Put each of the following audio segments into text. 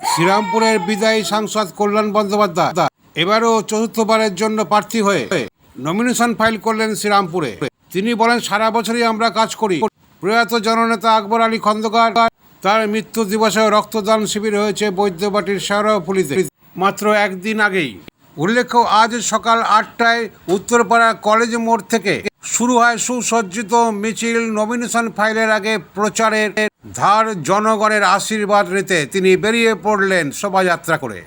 শ্রীরামপুরের বিদায়ী সাংসদ কল্যাণ বন্দ্যোপাধ্যায়। এবারও চতুর্থবারের জন্য প্রার্থী হয়ে নমিনেশন ফাইল করলেন শ্রীরামপুরে। তিনি বলেন, সারা বছরই আমরা কাজ করি। প্রয়াত জননেতা আকবর আলী খন্দকার, তার মৃত্যু দিবসে রক্তদান শিবির হয়েছে বৈদ্যবাটির শেওড়াফুলিতে মাত্র একদিন আগেই। উল্লেখ্য, আজ সকাল আটটায় উত্তরপাড়া কলেজ মোড় থেকে শুরু হয় সুসজ্জিত মিছিল নমিনেশন ফাইলের আগে প্রচারের ধার জনগণের আশীর্বাদ নিতে। তিনি বেরিয়ে পড়লেন শোভাযাত্রা করে।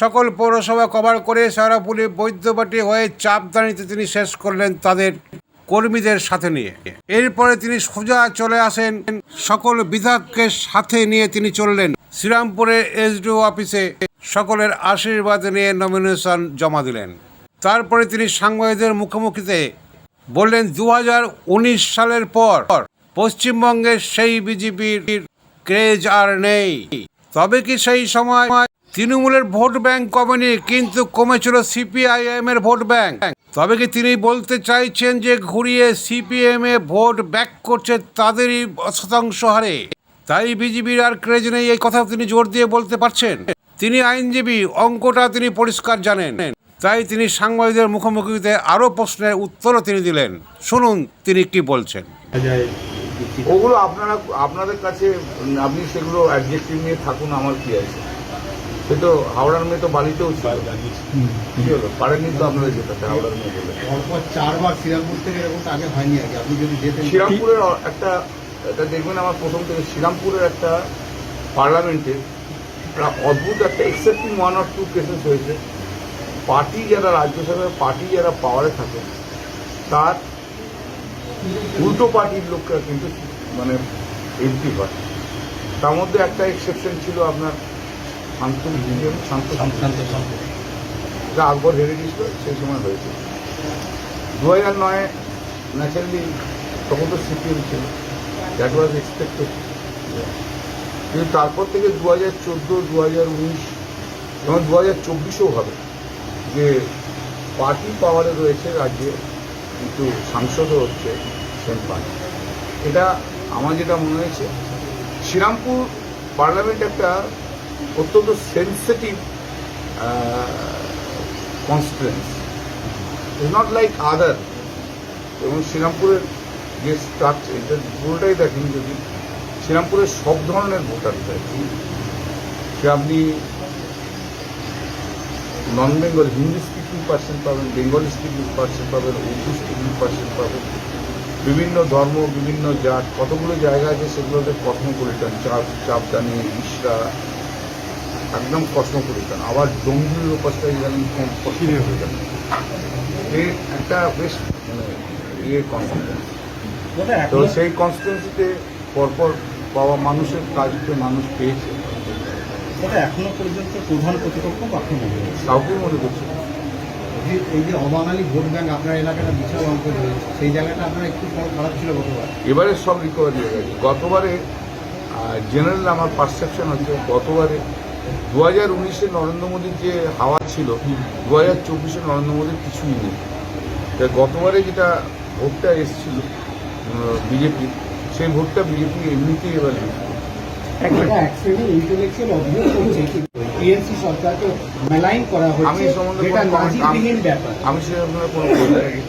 সকল পৌরসভা কভার করে সারাপুলি বৈদ্যবাটি হয়ে চাপদানিতে তিনি শেষ করলেন তাদের কর্মীদের সাথে নিয়ে। এরপরে তিনি সোজা চলে আসেন। সকল বিধায়ককে সাথে নিয়ে তিনি চললেন শ্রীরামপুরের এসডিও অফিসে সকলের আশীর্বাদ নিয়ে নমিনেশন জমা দিলেন। তারপরে তিনি সাংবাদিকদের মুখোমুখিতে বললেন দু হাজার উনিশ সালের পর পশ্চিমবঙ্গের সেই বিজেপির ক্রেজ আর নেই। তবে কি সেই সময় তৃণমূলের ভোট ব্যাংক কমেনি, কিন্তু কমেছিল সিপিআইএম এর ভোট ব্যাংক? তবে কি তিনি বলতে চাইছেন যে ঘুরিয়ে সিপিএম এ ভোট ব্যাক করছে তাদেরই শতাংশ হারে? তাই বিজেপির আর ক্রেজ নেই, এই কথা তিনি জোর দিয়ে বলতে পারছেন। তিনি আইনজীবী, অঙ্কটা তিনি পরিষ্কার জানেন। তাই তিনি সাংবাদিকদের মুখোমুখিতে আরও প্রশ্নের উত্তরও তিনি দিলেন। শুনুন তিনি কি বলছেন। ওগুলো আপনারা আপনাদের কাছে আপনি সেগুলো অ্যাডজেক্টিভ নিয়ে থাকুন আমার কি আছে। সে তো হাওড়ার মেয়ে তো বালিতেও ছিল। হলো? পারেননি তো আপনাদের যেতে হাওড়ার মেয়ে বলে। পরপর চারবার শ্রীরামপুর থেকে এরকমটা আগে হয়নি আগে আপনি যদি যেতেন শ্রীরামপুরের একটা এটা দেখবেন আমার প্রথম থেকে শ্রীরামপুরের একটা পার্লামেন্টে একটা অদ্ভুত একটা excepting one or two cases হয়েছে। পার্টি যারা রাজ্যসভায় পার্টি যারা পাওয়ারে থাকে তার উল্টো পার্টির লোকরা কিন্তু মানে এমপি হয়। তার মধ্যে একটা এক্সেপশন ছিল আপনার শান্ত শান্ত শান্ত যা আকবর হেরে গিয়েছিল সেই সময় হয়েছে। দু হাজার নয় ন্যাচারালি তখন তো সিপিএম ছিল। দ্যাট ওয়াজ এক্সপেক্টেড কিন্তু তারপর থেকে দু হাজার চোদ্দ দু হাজার উনিশ এবং দু হাজার চব্বিশেও হবে। যে পার্টি পাওয়ারে রয়েছে রাজ্যে, কিন্তু সাংসদও হচ্ছে সেম পার্টি এটা আমার যেটা মনে হয়েছে, শ্রীরামপুর পার্লামেন্ট একটা অত্যন্ত sensitive constituency is not like other এবং শ্রীরামপুরের যে স্ট্রাকচার এটা পুরোটাই দেখেন যদি শ্রীরামপুরের সব ধরনের ভোটার রয়েছে সে আপনি non Bengal Hindi speaking person পাবেন বেঙ্গলি স্পিকিং পার্সন পাবেন উর্দু স্পিকিং পার্সন পাবেন। বিভিন্ন ধর্ম বিভিন্ন জাত কতগুলো জায়গা আছে সেগুলোতে কসমোপলিটন চাপ চাপদানি ইসরা একদম কসমোপলিটন আবার ডোমজুরির ওপাশটা যেমন কসমোপলিটন এই একটা বেশ মানে ইয়ে কনফিডেন্স তো সেই কনস্টিটুয়েন্সিতে পরপর পাওয়া মানুষের কাজকে মানুষ পেয়েছে। সেটা এখনও পর্যন্ত প্রধান প্রতিপক্ষ কাকে মনে হয় কাউকে মনে করছে যে- এই যে অবাঙালি ভোট ব্যাংক আপনার এলাকাটা বিশাল অঙ্ক সেই জায়গাটা আপনার একটু ফল খারাপ ছিল গতবার। এবারে সব রিকভারি হয়ে গেছে। গতবারে জেনারেল আমার পারসেপশন হচ্ছে গতবারে দু হাজার উনিশে নরেন্দ্র মোদীর যে হাওয়া ছিল দু হাজার চব্বিশে নরেন্দ্র মোদীর কিছুই নেই। তাই গতবারে যেটা ভোটটা এসেছিল বিজেপি সেই ভোটটা বিজেপি এমনিতেই এবার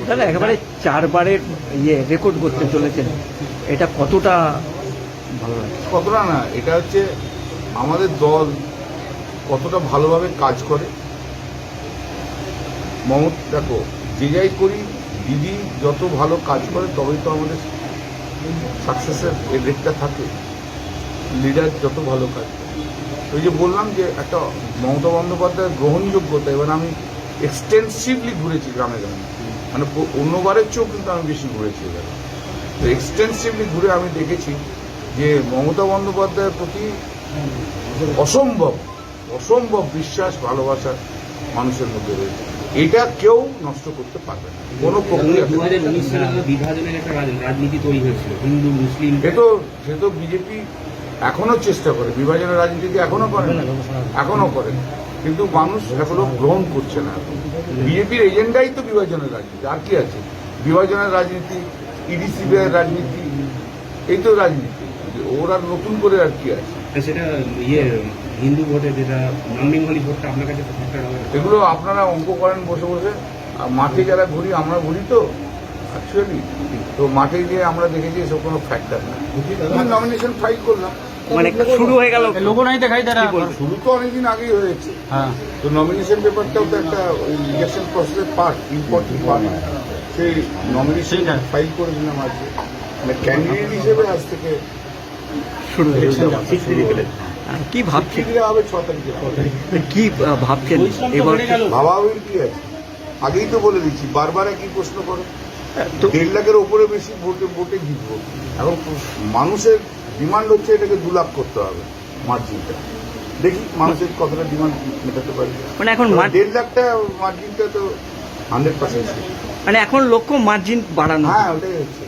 দাদা একেবারে চারবারের ইয়ে রেকর্ড করতে চলেছেন। এটা কতটা ভালো লাগে? কতটা না এটা হচ্ছে আমাদের দল কতটা ভালোভাবে কাজ করে। মমত দেখো যে যাই করি দিদি যত ভালো কাজ করে তবেই তো আমাদের সাকসেসের এর রেটটা থাকে। লিডার যত ভালো কাজ করে ওই যে বললাম যে একটা মমতা বন্দ্যোপাধ্যায়ের গ্রহণযোগ্যতা এবার আমি এক্সটেন্সিভলি ঘুরেছি গ্রামে গ্রামে। মানে অন্যবারের চেয়েও কিন্তু আমি বেশি ঘুরেছি এবার। তো এক্সটেন্সিভলি ঘুরে আমি দেখেছি যে মমতা বন্দ্যোপাধ্যায়ের প্রতি অসম্ভব অসম্ভব বিশ্বাস ভালোবাসা মানুষের মধ্যে রয়েছে। এটা কেউ নষ্ট করতে পারবে না। কোনো প্রক্রিয়া দু হাজার উনিশ সালে বিভাজনের একটা রাজনীতি তৈরি হয়েছিল হিন্দু মুসলিম। এ তো সে তো বিজেপি এখনও চেষ্টা করে। বিভাজনের রাজনীতি এখনও করে না এখনও করে কিন্তু মানুষ এখনও গ্রহণ করছে না। বিজেপির এজেন্ডাই তো বিভাজনের রাজনীতি। আর কি আছে? বিভাজনের রাজনীতি ইডিসি রাজনীতি এই তো রাজনীতি। ওরা নতুন করে আর কি আছে? সেটা ইয়ে হিন্দু ভোটে যেটা নন বেঙ্গলি ভোটটা আপনার কাছে এগুলো আপনারা অঙ্ক করেন বসে বসে। আর মাঠে যারা ঘুরি আমরা ঘুরি তো। অ্যাকচুয়ালি তো মাঠে গিয়ে আমরা দেখেছি এসব কোনো ফ্যাক্টর না। নমিনেশন ফাইল করলাম। মানে শুরু হয়ে গেল। লোগো নাই দেখাই দে শুরু তো অনেকদিন আগেই হয়েছে তো নমিনেশন পেপারটাও তো একটা ইলেকশন প্রসেসের পার্ট ইম্পর্টেন্ট পার্ট সেই নমিনেশন ফাইল করে দিলাম আজকে। মানে ক্যান্ডিডেট হিসেবে আজ থেকে শুরু হয়ে আর কি ভাবছেন ছ তারিখে। কি ভাবছেন? এবার ভাবা হবে কি আছে। আগেই তো বলে দিচ্ছি বারবার একই প্রশ্ন করো। তো দেড় লাখের ওপরে বেশি ভোটে ভোটে জিতবো। এখন মানুষের ডিমান্ড হচ্ছে এটাকে দু লাখ করতে হবে মার্জিনটা দেখি মানুষের কতটা ডিমান্ড মেটাতে পারি। মানে এখন দেড় লাখটা মার্জিনটা তো হান্ড্রেড পার্সেন্ট মানে এখন লক্ষ্য মার্জিন বাড়ানো। হ্যাঁ ওটাই হচ্ছে।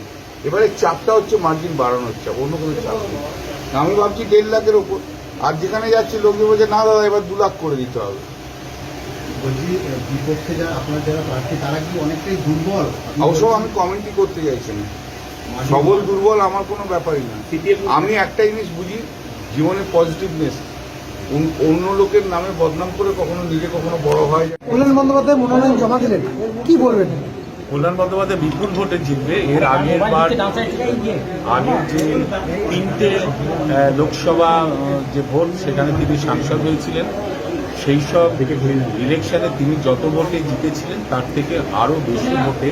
এবারে চাপটা হচ্ছে মার্জিন বাড়ানো হচ্ছে অন্য কোনো চাপ নেই। আমি ভাবছি দেড় লাখের ওপর আর যেখানে যাচ্ছি লোকে বলছে না দাদা এবার দু লাখ করে দিতে হবে। বলছি বিপক্ষে যারা আপনার যারা প্রার্থী তারা কি অনেকটাই দুর্বল? অবশ্য আমি কমেন্টই করতে চাইছি না। সবল দুর্বল আমার কোনো ব্যাপারই না। আমি একটা জিনিস বুঝি জীবনে পজিটিভনেস অন্য লোকের নামে বদনাম করে কখনো নিজে কখনো বড় হয় যায়। কল্যাণ বন্দ্যোপাধ্যায় মনোনয়ন জমা দিলেন। কি বলবেন? কল্যাণ বন্দ্যোপাধ্যায় বিপুল ভোটে জিতবে। এর আগের বার আগের যে তিনটে আহ, লোকসভা যে ভোট সেখানে তিনি সাংসদ হয়েছিলেন। সেই সব ইলেকশনে তিনি যত ভোটে জিতেছিলেন তার থেকে আরও বেশি ভোটে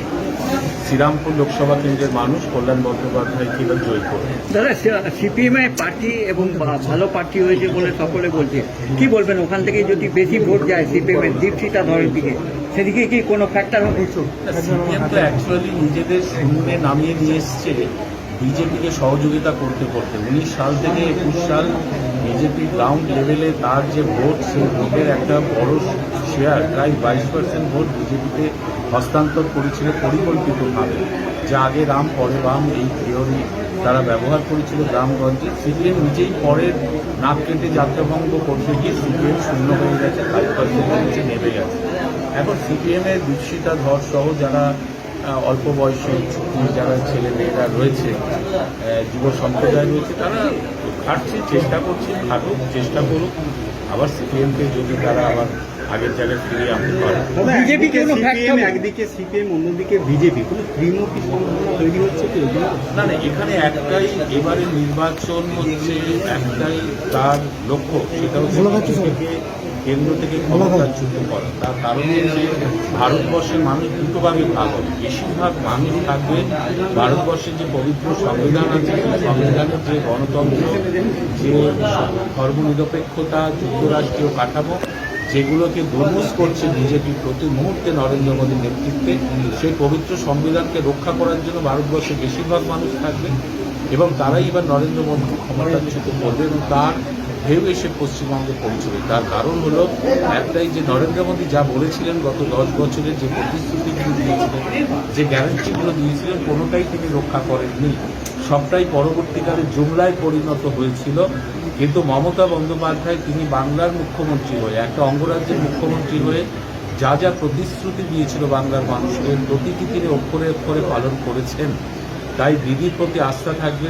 শ্রীরামপুর লোকসভা কেন্দ্রের মানুষ কল্যাণ বন্দ্যোপাধ্যায়কে এবার জয় করবে দাদা সিপিএম এর প্রার্থী এবং ভালো পার্টি হয়েছে বলে সকলে বলছে। কি বলবেন ওখান থেকে যদি বেশি ভোট যায় সিপিএম এর দীপশিতা ধরের দিকে সেদিকে কি কোনো ফ্যাক্টর হবে? সিপিএম তো অ্যাকচুয়ালি নিজেদের শূন্যে নামিয়ে নিয়ে এসছে। বিজেপিকে সহযোগিতা করতে করতে উনিশ সাল থেকে একুশ সাল বিজেপি গ্রাউন্ড লেভেলে তার যে ভোট, সেই ভোটের একটা বড় শেয়ার প্রায় বাইশ পার্সেন্ট ভোট বিজেপিতে হস্তান্তর করেছিল পরিকল্পিতভাবে। যা আগে রাম, পরে বাম, এই থিওরি তারা ব্যবহার করেছিল গ্রামগঞ্জে। সিপিএম নিজেই পরের নাক কেটে যাত্রাভঙ্গ করতে গিয়ে সিপিএম শূন্য হয়ে গেছে ফাইভ পার্সেন্টের নিচে নেমে গেছে। এখন সিপিএমের দীক্ষিতা ধর সহ যারা অল্প বয়সী যারা ছেলে মেয়েরা রয়েছে যুব সম্প্রদায় রয়েছে তারা খাটছে চেষ্টা করছে খাটুক চেষ্টা করুক। আবার সিপিএমকে যদি তারা আবার আগের জায়গায় ফিরিয়ে আনতে পারে। বিজেপি সিপিএম একদিকে সিপিএম অন্যদিকে বিজেপি কোনো ত্রিমুখী সম্ভাবনা তৈরি হচ্ছে কি? না না এখানে একটাই এবারে নির্বাচন হচ্ছে একটাই তার লক্ষ্য সেটা হচ্ছে কেন্দ্র থেকে ক্ষমতাচ্যুত করা। তার কারণ হচ্ছে ভারতবর্ষের মানুষ দুটোভাবে ভাগ হবে। বেশিরভাগ মানুষ থাকবে ভারতবর্ষের যে পবিত্র সংবিধান আছে, সেই সংবিধানের যে গণতন্ত্র, যে ধর্মনিরপেক্ষতা, যুক্তরাষ্ট্রীয় কাঠামো, যেগুলোকে দুর্মুষ করছে বিজেপি প্রতি মুহূর্তে নরেন্দ্র মোদীর নেতৃত্বে, সেই পবিত্র সংবিধানকে রক্ষা করার জন্য ভারতবর্ষের বেশিরভাগ মানুষ থাকবে এবং তারাই এবার নরেন্দ্র মোদীকে ক্ষমতাচ্যুত করবে এবং তার ঢেউ এসে পশ্চিমবঙ্গে পৌঁছবে। তার কারণ হলো, একটাই যে নরেন্দ্র মোদী যা বলেছিলেন গত দশ বছরে যে প্রতিশ্রুতিগুলো দিয়েছিলেন, যে গ্যারান্টিগুলো দিয়েছিলেন, কোনোটাই তিনি রক্ষা করেননি। সবটাই পরবর্তীকালে জুমলায় পরিণত হয়েছিল। কিন্তু মমতা বন্দ্যোপাধ্যায় তিনি বাংলার মুখ্যমন্ত্রী হয়ে, একটা অঙ্গরাজ্যের মুখ্যমন্ত্রী হয়ে যা যা প্রতিশ্রুতি দিয়েছিল বাংলার মানুষকে প্রতিটি তিনি অক্ষরে অক্ষরে পালন করেছেন। তাই দিদির প্রতি আস্থা থাকবে।